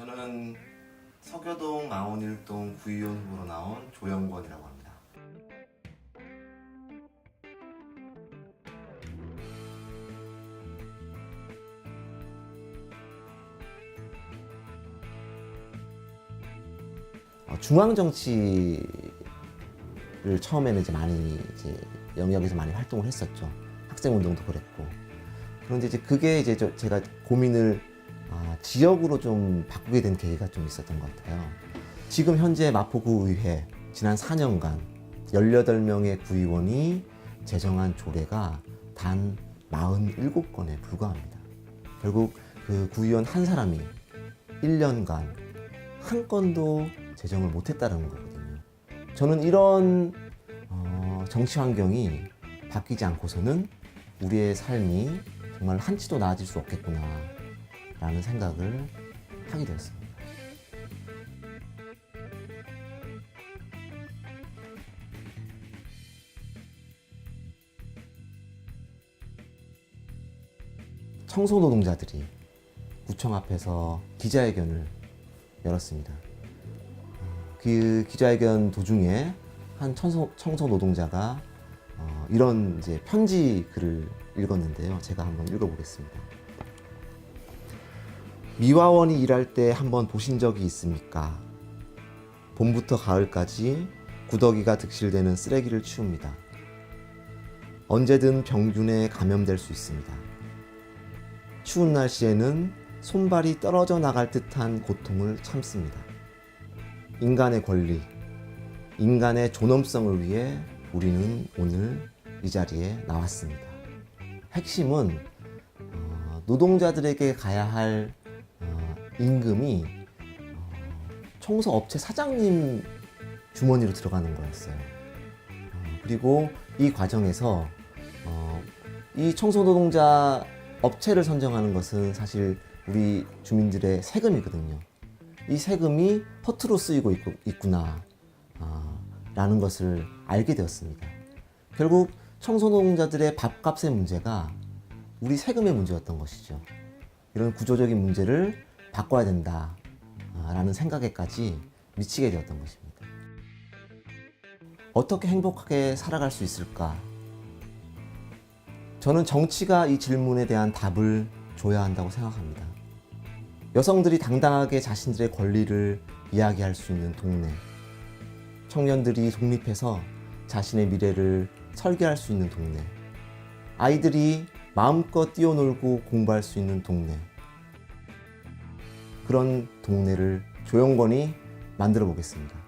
저는 서교동 망원일동 구의원 후보로 나온 조영권이라고 합니다. 어, 중앙 정치를 처음에는 이제 많이 이제 영역에서 많이 활동을 했었죠. 학생 운동도 그랬고. 그런데 이제 그게 이제 저- 제가 고민을 아, 지역으로 좀 바꾸게 된 계기가 좀 있었던 것 같아요. 지금 현재 마포구의회 지난 4년간 18명의 구의원이 제정한 조례가 단 47건에 불과합니다. 결국 그 구의원 한 사람이 1년간 한 건도 제정을 못했다는 거거든요. 저는 이런 어, 정치 환경이 바뀌지 않고서는 우리의 삶이 정말 한치도 나아질 수 없겠구나 라는 생각을 하게 되었습니다. 청소 노동자들이 구청 앞에서 기자회견을 열었습니다. 그 기자회견 도중에 한 청소, 청소 노동자가 어, 이런 이제 편지 글을 읽었는데요. 제가 한번 읽어보겠습니다. 미화원이 일할 때 한번 보신 적이 있습니까? 봄부터 가을까지 구더기가 득실되는 쓰레기를 치웁니다. 언제든 병균에 감염될 수 있습니다. 추운 날씨에는 손발이 떨어져 나갈 듯한 고통을 참습니다. 인간의 권리, 인간의 존엄성을 위해 우리는 오늘 이 자리에 나왔습니다. 핵심은 어, 노동자들에게 가야 할 어, 임금이 어, 청소 업체 사장님 주머니로 들어가는 거였어요. 어, 그리고 이 과정에서 어, 이 청소 노동자 업체를 선정하는 것은 사실 우리 주민들의 세금이거든요. 이 세금이 허투루 쓰이고 있구, 아, 라는 것을 알게 되었습니다. 결국 청소노동자들의 밥값의 문제가 우리 세금의 문제였던 것이죠. 이런 구조적인 문제를 바꿔야 된다 아, 라는 생각에까지 미치게 되었던 것입니다. 어떻게 행복하게 살아갈 수 있을까? 저는 정치가 이 질문에 대한 답을 줘야 한다고 생각합니다. 여성들이 당당하게 자신들의 권리를 이야기할 수 있는 동네. 청년들이 독립해서 자신의 미래를 설계할 수 있는 동네. 아이들이 마음껏 뛰어놀고 공부할 수 있는 동네. 그런 동네를 조영권이 만들어 보겠습니다.